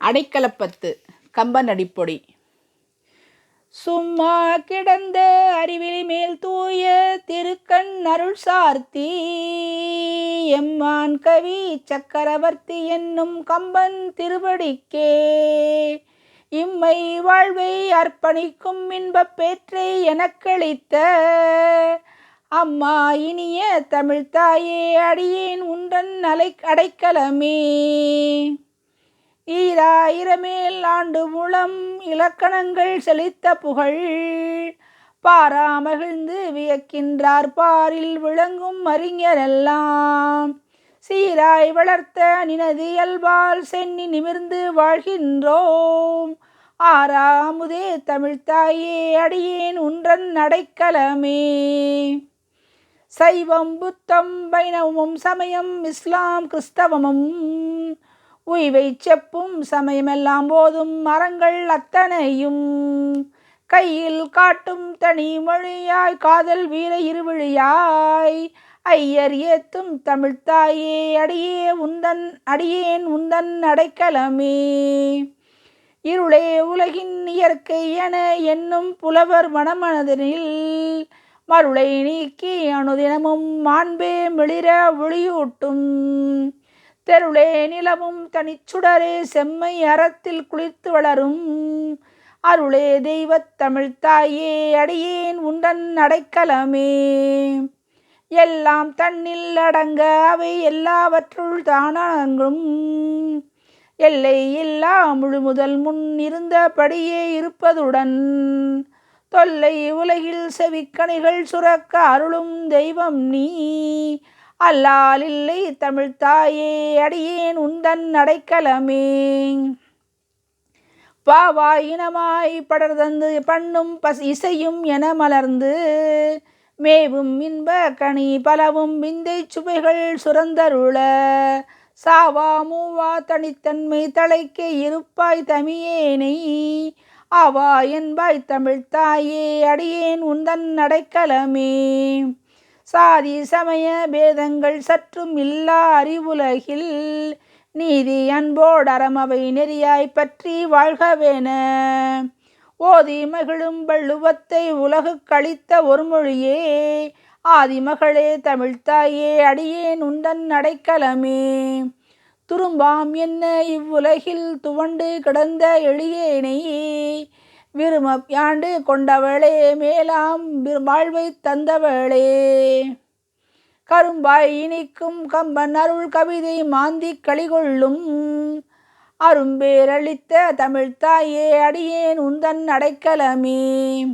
அடைக்கலப்பத்து கம்பன் அடிப்பொடி. சும்மா கிடந்த அறிவிலி மேல் தூய திருக்கண் அருள் சார்த்தி எம்மான் கவி சக்கரவர்த்தி என்னும் கம்பன் திருவடிக்கே. இம்மை வாழ்வை அர்ப்பணிக்கும் இன்பப் பேற்றை எனக்களித்த அம்மா இனிய தமிழ்தாயே அடியேன் உண்டன் அலை அடைக்கலமே. ஈராயிரமேல் ஆண்டு மூலம் இலக்கணங்கள் செழித்த புகழ். பாராமகிழ்ந்து வியக்கின்றார் பாரில் விளங்கும் அறிஞரெல்லாம். சீராய் வளர்த்த நினது இயல்பால் சென்னி நிமிர்ந்து வாழ்கின்றோம். ஆறாமுதே தமிழ்த்தாயே அடியேன் உன்றன் அடைக்கலமே சைவம் புத்தம் வைணவமும் சமயம் இஸ்லாம் கிறிஸ்தவமும். உய்வை செப்பும் சமயமெல்லாம் போதும் மரங்கள் அத்தனையும். கையில் காட்டும் தனி மொழியாய் காதல் வீர இருவிழியாய். ஐயர் ஏத்தும் தமிழ்த்தாயே அடியே உந்தன் அடியேன் உந்தன் அடைக்கலமே. இருளே உலகின் இயற்கை என என்னும் புலவர் மனமனதனில் மருளை நீக்கி அனுதினமும் மாண்பே மிளிர ஒளியூட்டும். தெருளே நிலவும் தனிச்சுடரே செம்மை அறத்தில் குளிர்த்து வளரும். அருளே தெய்வத் தமிழ்த்தாயே அடியேன் உண்டன் அடைக்கலமே. எல்லாம் தன்னில் அடங்க அவை எல்லாவற்றுள் தானங்கும். எல்லை இல்லா முழு முதல் முன் இருந்தபடியே இருப்பதுடன் தொல்லை உலகில் செவிக்கணிகள் சுரக்க அருளும் தெய்வம் நீ. அல்லால் இல்லை தமிழ்த்தாயே அடியேன் உந்தன் அடைக்கலமே. பாவாயினமாய் படர்தந்து பண்ணும் பஸ் இசையும் என மலர்ந்து மேவும் இன்ப கனி பலவும் விந்தை சுவைகள் சுரந்தருள சாவா மூவா தனித்தன்மை தலைக்க இருப்பாய் தமியேனை. ஆவா என்பாய் தமிழ்த்தாயே அடியேன் உந்தன் அடைக்கலமே. சாதி சமய பேதங்கள் சற்றும் இல்லா அறிவுலகில் நீதி அன்போடு அறமவை நெறியாய் பற்றி வாழ்கவேன. ஓதி மகிழும் வள்ளுவத்தை உலகு கழித்த ஒரு மொழியே ஆதிமகளே தமிழ்த்தாயே அடியேன் உண்டன் அடைக்கலமே. துரும்பாம் என்ன இவ்வுலகில் துவண்டு கிடந்த எளியேனை விரும யாண்டு கொண்டவளே மேலாம் வாழ்வை தந்தவளே. கரும்பாய் இனிக்கும் கம்பன் அருள் கவிதை மாந்தி களிகொள்ளும். அரும்பேரளித்த தமிழ்த்தாயே அடியேன் உந்தன் அடைக்கலமே.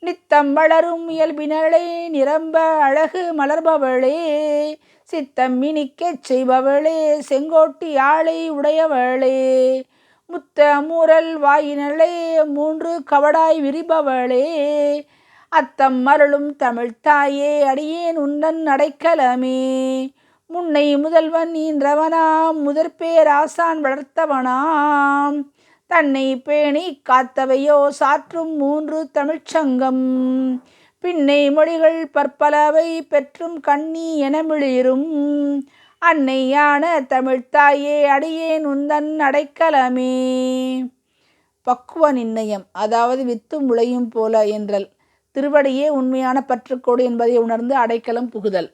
நித்தம் வளரும் இயல்பினளே நிரம்ப அழகு மலர்பவளே. சித்தம் இனிக்கச் செய்பவளே செங்கோட்டி ஆளை உடையவளே. முத்த மூரல் வாயினளே மூன்று கவடாய் விரிபவளே. அத்தம் மருளும் தமிழ்த்தாயே அடியேன் உன்னன் அடைக்கலமே. முன்னை முதல்வன் நீன்றவனாம் முதற்பேராசான் வளர்த்தவனாம். தன்னை பேணி காத்தவையோ சாற்றும் மூன்று தமிழ்ச்சங்கம். பின்னை மொழிகள் பற்பலவை பெற்றும் கண்ணி என மிளிரும். அன்னையான தமிழ்த்தாயே அடியேன் உந்தன் அடைக்கலமே. பக்குவ நிர்ணயம் அதாவது வித்தும் விளையும் போல என்றல். திருவடியே உண்மையான பற்றுக்கோடு என்பதை உணர்ந்து அடைக்கலம் புகுதல்.